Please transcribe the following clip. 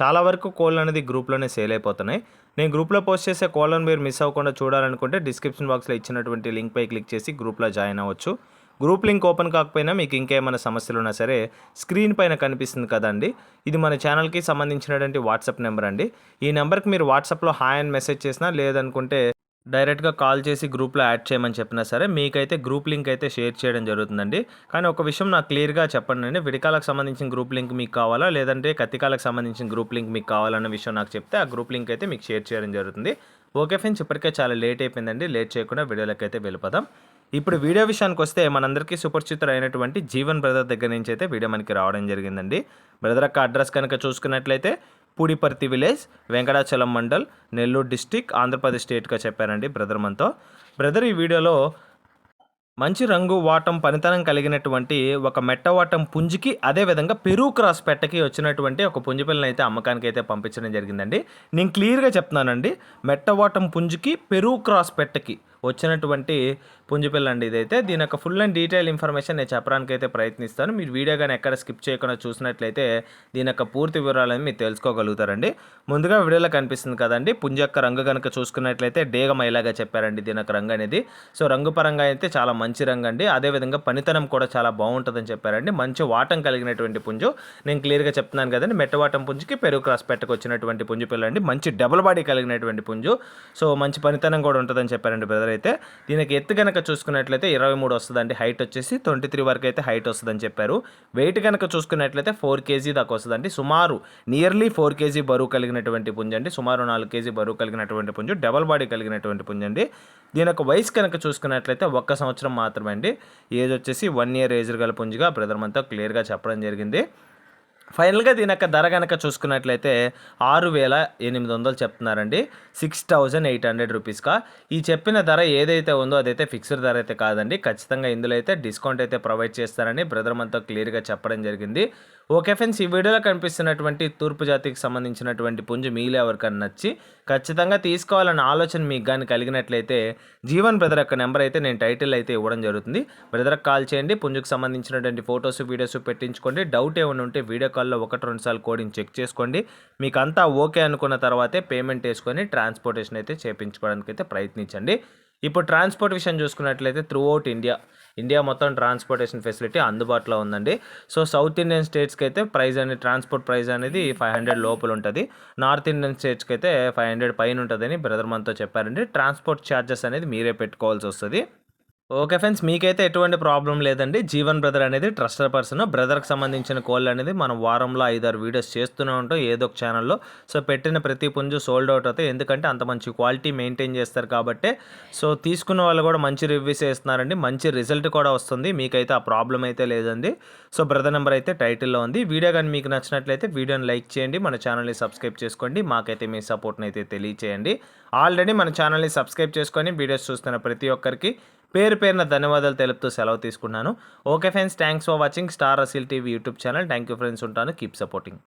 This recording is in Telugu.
చాలా వరకు కోళ్ళు అనేది గ్రూప్లోనే సేల్ అయిపోతున్నాయి. నేను గ్రూప్లో పోస్ట్ చేసే కోళ్ళను మీరు మిస్ అవ్వకుండా చూడాలనుకుంటే డిస్క్రిప్షన్ బాక్స్లో ఇచ్చినటువంటి లింక్పై క్లిక్ చేసి గ్రూప్లో జాయిన్ అవ్వచ్చు. గ్రూప్ లింక్ ఓపెన్ కాకపోయినా మీకు ఇంకేమైనా సమస్యలు ఉన్నా సరే స్క్రీన్ పైన కనిపిస్తుంది కదండి. ఇది మన ఛానల్కి సంబంధించినటువంటి వాట్సాప్ నెంబర్ అండి. ఈ నెంబర్కి మీరు వాట్సాప్లో హాయ్ అని మెసేజ్ చేసినా లేదనుకుంటే డైరెక్ట్గా కాల్ చేసి గ్రూప్లో యాడ్ చేయమని చెప్పినా సరే మీకైతే గ్రూప్ లింక్ అయితే షేర్ చేయడం జరుగుతుందండి. కానీ ఒక విషయం నాకు క్లియర్గా చెప్పండి అండి. విడికాలకు సంబంధించిన గ్రూప్ లింక్ మీకు కావాలా? లేదంటే కత్తికాలకు సంబంధించిన గ్రూప్ లింక్ మీకు కావాలన్న విషయం నాకు చెప్తే ఆ గ్రూప్ లింక్ అయితే మీకు షేర్ చేయడం జరుగుతుంది. ఓకే ఫ్రెండ్స్ ఇప్పటికే చాలా లేట్ అయిపోయిందండి. లేట్ చేయకుండా వీడియోలకు అయితే వెళ్ళిపోదాం. ఇప్పుడు వీడియో విషయానికి వస్తే మనందరికీ సుపరిచితులైనటువంటి అయినటువంటి జీవన్ బ్రదర్ దగ్గర నుంచి అయితే వీడియో మనకి రావడం జరిగిందండి. బ్రదర్ యొక్క అడ్రస్ కనుక చూసుకున్నట్లయితే పూడిపర్తి విలేజ్ వెంకటాచలం మండల్ నెల్లూరు డిస్టిక్ ఆంధ్రప్రదేశ్ స్టేట్గా చెప్పారండి బ్రదర్ మనతో. బ్రదర్ ఈ వీడియోలో మంచి రంగు వాటం పనితనం కలిగినటువంటి ఒక మెట్టవాటం పుంజికి అదేవిధంగా పెరుగు క్రాస్ పెట్టకి వచ్చినటువంటి ఒక పుంజి పిల్లని అయితే అమ్మకానికి అయితే పంపించడం జరిగిందండి. నేను క్లియర్గా చెప్తున్నానండి మెట్టవాటం పుంజికి పెరుగు క్రాస్ పెట్టకి వచ్చినటువంటి పుంజిపిల్ల అండి ఇదైతే. దీని యొక్క ఫుల్ అండ్ డీటెయిల్ ఇన్ఫర్మేషన్ నేను చెప్పడానికి అయితే ప్రయత్నిస్తాను. మీరు వీడియో కానీ ఎక్కడ స్కిప్ చేయకుండా చూసినట్లయితే దీని యొక్క పూర్తి వివరాలను మీరు తెలుసుకోగలుగుతారండి. ముందుగా వీడియోలో కనిపిస్తుంది కదండి పుంజ యొక్క రంగు కనుక చూసుకున్నట్లయితే డేగ మైలాగా చెప్పారండి దీని యొక్క రంగు అనేది. సో రంగు పరంగా అయితే చాలా మంచి రంగు అండి. అదేవిధంగా పనితనం కూడా చాలా బాగుంటుందని చెప్పారండి. మంచి వాటం కలిగినటువంటి పుంజు. నేను క్లియర్గా చెప్తున్నాను కదండి మెట్టవాటం పుంజుకి పెరుగు క్రాస్ పెట్టకు వచ్చినటువంటి పుంజు పిల్ల అండి మంచి డబుల్ బాడీ కలిగినటువంటి పుంజు. సో మంచి పనితనం కూడా ఉంటుందని చెప్పారండి బ్రదర్ అయితే దీనికి ఎత్తు కనుక చూసుకున్నట్లయితే ఇరవై మూడు వస్తుందండి. హైట్ వచ్చేసి ట్వంటీ త్రీ వరకు అయితే హైట్ వస్తుందని చెప్పారు. వెయిట్ కనుక చూసుకున్నట్లయితే ఫోర్ కేజీ దాకా వస్తుందండి. సుమారు నియర్లీ ఫోర్ కేజీ బరువు కలిగినటువంటి పుంజు అండి. సుమారు నాలుగు కేజీ బరువు కలిగినటువంటి పుంజు డబల్ బాడీ కలిగినటువంటి పుంజు అండి. దీని యొక్క వయసు కనుక చూసుకున్నట్లయితే ఒక్క సంవత్సరం మాత్రమే అండి. ఏజ్ వచ్చేసి వన్ ఇయర్ ఏజ్ గల పుంజుగా బ్రదర్ మనతో క్లియర్గా చెప్పడం జరిగింది. ఫైనల్గా దీని యొక్క ధర కనుక చూసుకున్నట్లయితే ఆరు వేల ఎనిమిది వందలు చెప్తున్నారండి. సిక్స్ థౌజండ్ ఎయిట్ హండ్రెడ్ రూపీస్గా ఈ చెప్పిన ధర ఏదైతే ఉందో అదైతే ఫిక్స్డ్ ధర అయితే కాదండి. ఖచ్చితంగా ఇందులో అయితే డిస్కౌంట్ అయితే ప్రొవైడ్ చేస్తారని బ్రదర్ మనతో క్లియర్గా చెప్పడం జరిగింది. ఓకే ఫ్రెండ్స్ ఈ వీడియోలో కనిపిస్తున్నటువంటి తూర్పు జాతికి సంబంధించినటువంటి పుంజు మీలో ఎవరికైనా నచ్చి ఖచ్చితంగా తీసుకోవాలన్న ఆలోచన మీకు కానీ కలిగినట్లయితే జీవన్ బ్రదర్ యొక్క నెంబర్ అయితే నేను టైటిల్ అయితే ఇవ్వడం జరుగుతుంది. బ్రదర్కి కాల్ చేయండి. పుంజుకు సంబంధించినటువంటి ఫొటోస్ వీడియోస్ పెట్టించుకోండి. డౌట్ ఏమైనా ఉంటే వీడియో కాల్లో ఒకటి రెండు సార్లు కోడింగ్ చెక్ చేసుకోండి. మీకు అంతా ఓకే అనుకున్న తర్వాతే పేమెంట్ వేసుకొని ట్రాన్స్పోర్టేషన్ అయితే చేయించుకోవడానికి అయితే ప్రయత్నించండి. ఇప్పుడు ట్రాన్స్పోర్ట్ విషయం చూసుకున్నట్లయితే త్రూ అవుట్ ఇండియా ఇండియా మొత్తం ట్రాన్స్పోర్టేషన్ ఫెసిలిటీ అందుబాటులో ఉందండి. సో సౌత్ ఇండియన్ స్టేట్స్కి అయితే ప్రైస్ అనేది ట్రాన్స్పోర్ట్ ప్రైస్ అనేది ఫైవ్ హండ్రెడ్ లోపల ఉంటుంది. నార్త్ ఇండియన్ స్టేట్స్కి అయితే ఫైవ్ హండ్రెడ్ పైన ఉంటుందని బ్రదర్ మనతో చెప్పారండి. ట్రాన్స్పోర్ట్ ఛార్జెస్ అనేది మీరే పెట్టుకోవాల్సి వస్తుంది. ఓకే ఫ్రెండ్స్ మీకైతే ఎటువంటి ప్రాబ్లం లేదండి. జీవన్ బ్రదర్ అనేది ట్రస్టర్ పర్సన్. బ్రదర్కి సంబంధించిన కోళ్ళు అనేది మనం వారంలో ఐదారు వీడియోస్ చేస్తూనే ఉంటాం ఏదో ఒక ఛానల్లో. సో పెట్టిన ప్రతి పుంజు సోల్డ్ అవుట్ అవుతాయి. ఎందుకంటే అంత మంచి క్వాలిటీ మెయింటైన్ చేస్తారు కాబట్టి. సో తీసుకున్న వాళ్ళు కూడా మంచి రివ్యూస్ వేస్తున్నారండి మంచి రిజల్ట్ కూడా వస్తుంది. మీకైతే ఆ ప్రాబ్లం అయితే లేదండి. సో బ్రదర్ నెంబర్ అయితే టైటిల్లో ఉంది. వీడియో కానీ మీకు నచ్చినట్లయితే వీడియోని లైక్ చేయండి. మన ఛానల్ని సబ్స్క్రైబ్ చేసుకోండి. మాకైతే మీ సపోర్ట్ని అయితే తెలియచేయండి. ఆల్రెడీ మన ఛానల్ని సబ్స్క్రైబ్ చేసుకొని వీడియోస్ చూస్తున్న ప్రతి ఒక్కరికి పేరు పేరున ధన్యవాదాలు తెలుపుతూ సెలవు తీసుకున్నాను. Okay friends thanks for watching star Aseel TV YouTube channel. Thank you friends ఉంటాను. Keep supporting.